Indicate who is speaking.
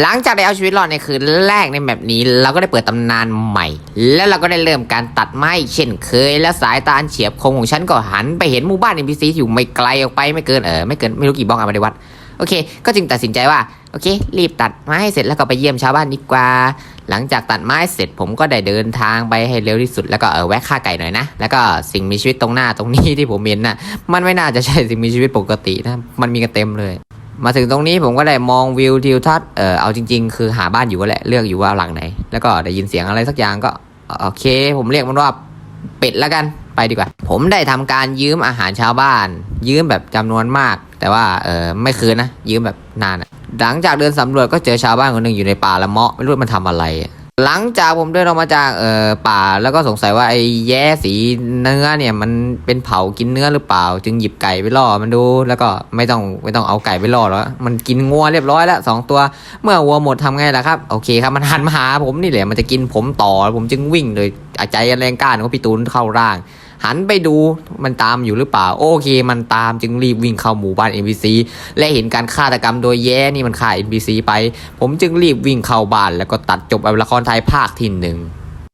Speaker 1: หลังจากได้เอาชีวิตรอดในคืนแรกในแบบนี้ เราก็ได้เปิดตำนานใหม่ แล้วเราก็ได้เริ่มการตัดไม้เช่นเคย และสายตาอันเฉียบคมของฉันก็หันไปเห็นหมู่บ้าน NPC ที่อยู่ไม่ไกลออกไปไม่เกินเออไม่เกินไม่รู้กี่บล็อกอะมาในวัดโอเค ก็จึงตัดสินใจว่าโอเค รีบตัดไม้เสร็จแล้วก็ไปเยี่ยมชาวบ้านดีกว่า หลังจากตัดไม้เสร็จผมก็ได้เดินทางไปให้เร็วที่สุด แล้วก็เออแวะฆ่าไก่หน่อยนะ แล้วก็สิ่งมีชีวิตตรงหน้าตรงนี้ที่ผมเห็นน่ะมันไม่น่าจะใช่สิ่งมีชีวิตปกตินะ มันมีกันเต็มเลย มาถึงตรงนี้ผมก็ได้มองวิวทิวทัศน์เออเอาจริง ๆ คือหาบ้านอยู่ก็แหละเลือกอยู่ว่าหลังไหน แล้วก็ได้ยินเสียงอะไรสักอย่างก็โอเค ผมเรียกมันว่าเป็ดแล้วกันไปดีกว่า ผมได้ทำการยืมอาหารชาวบ้าน ยืมแบบจำนวนมาก แต่ว่าเออไม่คืนนะยืมแบบนานหลังจากเดินสำรวจก็เจอชาวบ้านคนหนึ่งอยู่ในป่าละเมาะไม่รู้มันทำอะไร หลังจากผมเดินออกมาจากเอ่อป่าแล้วก็สงสัยว่าไอ้แย้สีเนื้อเนี่ยมันเป็นเผากินเนื้อหรือเปล่า จึงหยิบไก่ไปล่อมันดู แล้วก็ไม่ต้องไม่ต้องเอาไก่ไปล่อแล้วมันกินงัวเรียบร้อยแล้วสองตัวเมื่อวัวหมดทำไงล่ะครับโอเคครับมันหันมาหาผมนี่แหละมันจะกินผมต่อ ผมจึงวิ่งเลยใจแรงกล้าของพี่ตูนเข้าร่าง หันไปดูมันตามอยู่หรือเปล่า โอเค มันตามจึงรีบวิ่งเข้าหมู่บ้าน NPC และเห็นการฆาตกรรมโดยแย่นี่มันฆ่า NPC ไป ผมจึงรีบวิ่งเข้าบ้านแล้วก็ตัดจบเอาละครไทยภาคที่หนึ่ง